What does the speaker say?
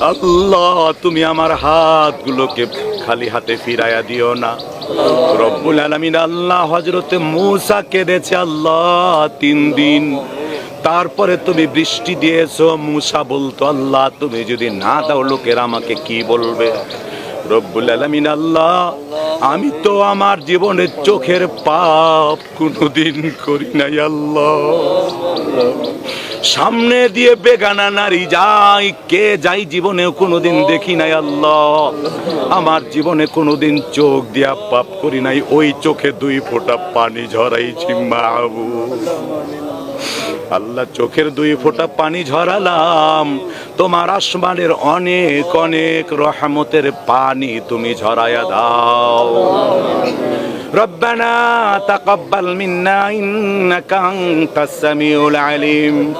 আল্লাহ, তুমি আমার হাতগুলোকে খালি হাতে ফিরাইয়া দিও না। রব্বুল আলামিন আল্লাহ হজরতে মূসা কেঁদেছে আল্লাহ তিন দিন। তারপরে তুমি বৃষ্টি দিয়েছ, মূসা বলতো, আল্লাহ, তুমি যদি না দাও লোকেরা আমাকে কি বলবে? রব্বুল আলামিন আল্লাহ, আমি তো আমার জীবনের চোখের পাপ কোনোদিন করি নাই, আল্লাহ। সামনে দিয়ে বেগানা নারী যাই কে যাই জীবনেও কোনোদিন দেখি নাই আল্লাহ। আমার জীবনে কোনোদিন চোখ দিয়া পাপ করি নাই। ওই চোখে দুই ফোঁটা পানি ঝরাইছি মাহবু আল্লাহ, চোখের দুই ফোঁটা পানি ঝরালাম। তোমার আসমানের অনেক অনেক রহমতের পানি তুমি ঝরাইয়া দাও। ربنا تقبل منا إنك أنت السميع العليم.